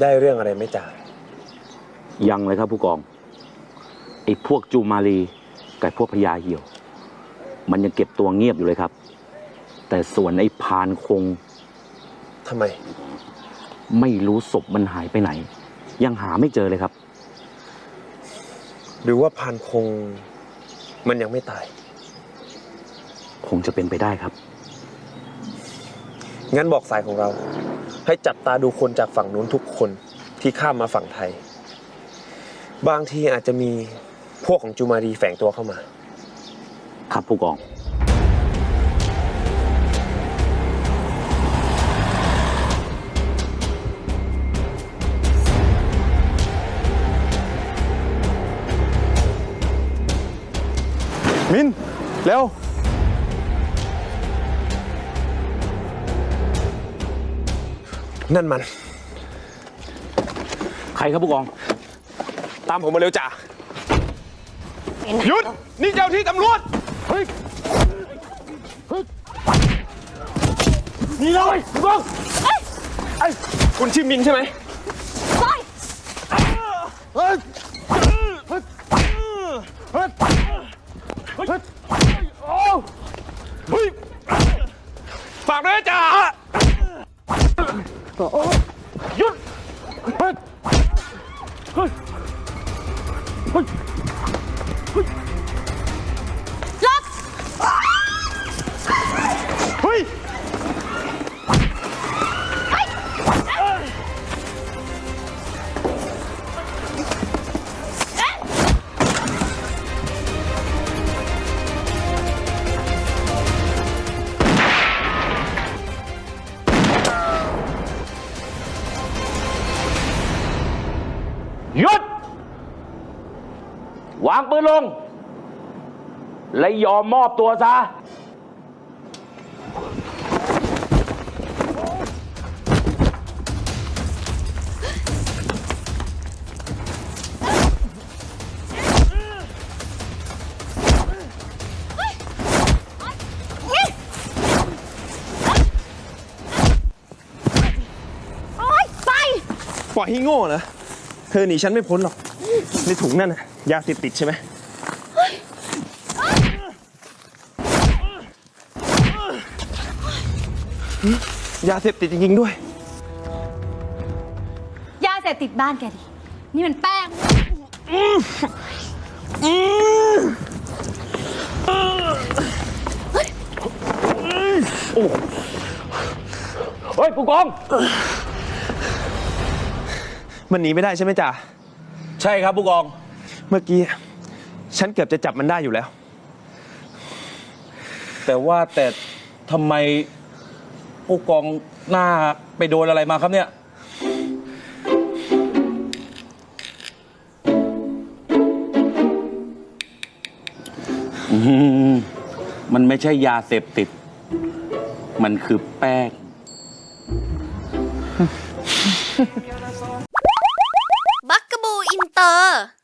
ได้เรื่องอะไรไหม่จ่ายังเลยครับผู้กองไอ้พวกจูมารีกับพวกพญาเหี่ยว มันยังเก็บตัวเงียบอยู่เลยครับ แต่ส่วนไอ้พานคงทำไม ไม่รู้ศพมันหายไปไหน ยังหาไม่เจอเลยครับ หรือว่าพานคงมันยังไม่ตาย คงจะเป็นไปได้ครับ งั้นบอกสายของเรา ให้จับตาดูคนจากฝั่งนู้นทุกคนที่ข้ามมาฝั่งไทย บางทีอาจจะมีพวกของจูมารีแฝงตัวเข้ามา ครับผู้กอง มินเร็ว นั่นมัน ใครครับผู้กอง ตามผมมาเร็วจ่าหยุด นี่เจ้าที่ตำรวจ เฮ้ยนี่เลยบ้องไอ้คุณชื่อมินใช่ไหมปล่อยเฮ้ยเฮ้ยเฮ้ย เฮ้ยโอ้เฮ้ย ฝากด้วยนะจ่า ห หยุด วางปืนลง และยอมมอบตัวซะโอ๊ยไปปล่อยให้โง่นะ เธอหนีฉันไม่พ้นหรอก ในถุงนั่นน่ะยาเสพติดใช่ไหมยาเสพติดจริงๆด้วย ยาเสพติดบ้านแกดิ นี่มันแป้ง เฮ้ยผู้กอง มันหนีไม่ได้ใช่ไหมจ่าใช่ครับผู้กอง เมื่อกี้ ฉันเกือบจะจับมันได้อยู่แล้ว แต่ว่าแต่ทำไมผู้กองหน้าไปโดนอะไรมาครับเนี่ย อืมมันไม่ใช่ยาเสพติด มันคือแป้ง บั